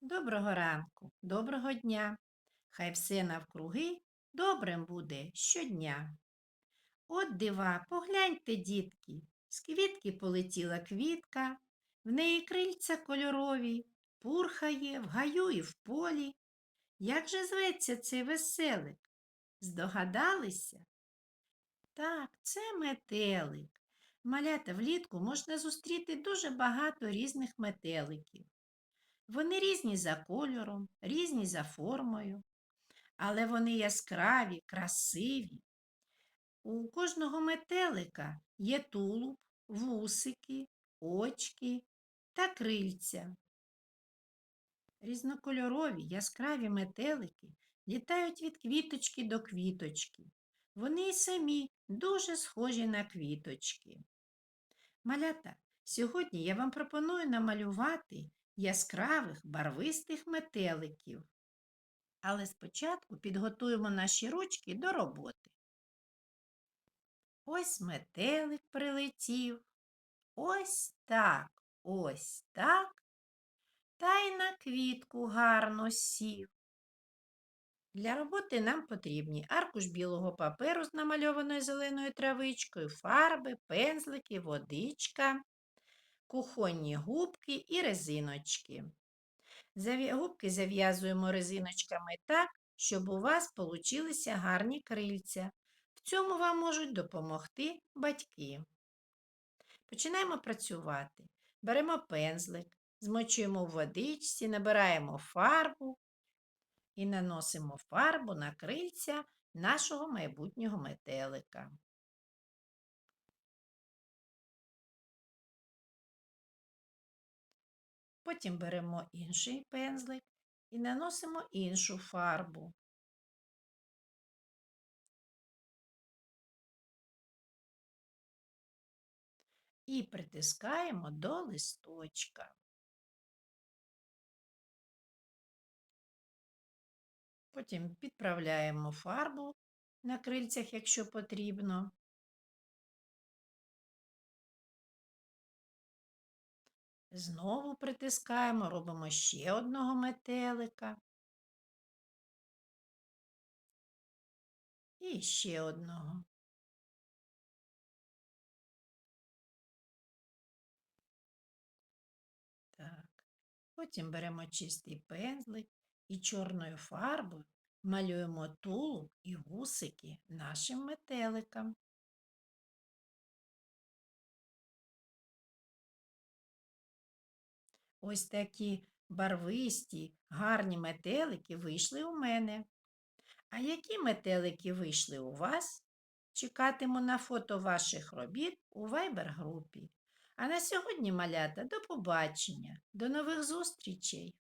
Доброго ранку, доброго дня. Хай все навкруги добрим буде щодня. От дива, погляньте, дітки, з квітки полетіла квітка, в неї крильця кольорові, пурхає в гаю і в полі. Як же зветься цей веселик? Здогадалися? Так, це метелик. Малята влітку можна зустріти дуже багато різних метеликів. Вони різні за кольором, різні за формою, але вони яскраві, красиві. У кожного метелика є тулуб, вусики, очки та крильця. Різнокольорові яскраві метелики літають від квіточки до квіточки. Вони й самі дуже схожі на квіточки. Малята, сьогодні я вам пропоную намалювати яскравих барвистих метеликів. Але спочатку підготуємо наші ручки до роботи. Ось метелик прилетів. Ось так, ось так. Та й на квітку гарно сів. Для роботи нам потрібні аркуш білого паперу з намальованою зеленою травичкою, фарби, пензлики, водичка, кухонні губки і резиночки. Губки зав'язуємо резиночками так, щоб у вас получилися гарні крильця. В цьому вам можуть допомогти батьки. Починаємо працювати. Беремо пензлик, змочуємо в водичці, набираємо фарбу і наносимо фарбу на крильця нашого майбутнього метелика. Потім беремо інший пензлик і наносимо іншу фарбу. І притискаємо до листочка. Потім підправляємо фарбу на крильцях, якщо потрібно. Знову притискаємо, робимо ще одного метелика. І ще одного. Так. Потім беремо чистий пензлик і чорною фарбою малюємо тулуб і вусики нашим метеликам. Ось такі барвисті, гарні метелики вийшли у мене. А які метелики вийшли у вас? Чекатиму на фото ваших робіт у Viber групі. А на сьогодні, малята, до побачення, до нових зустрічей!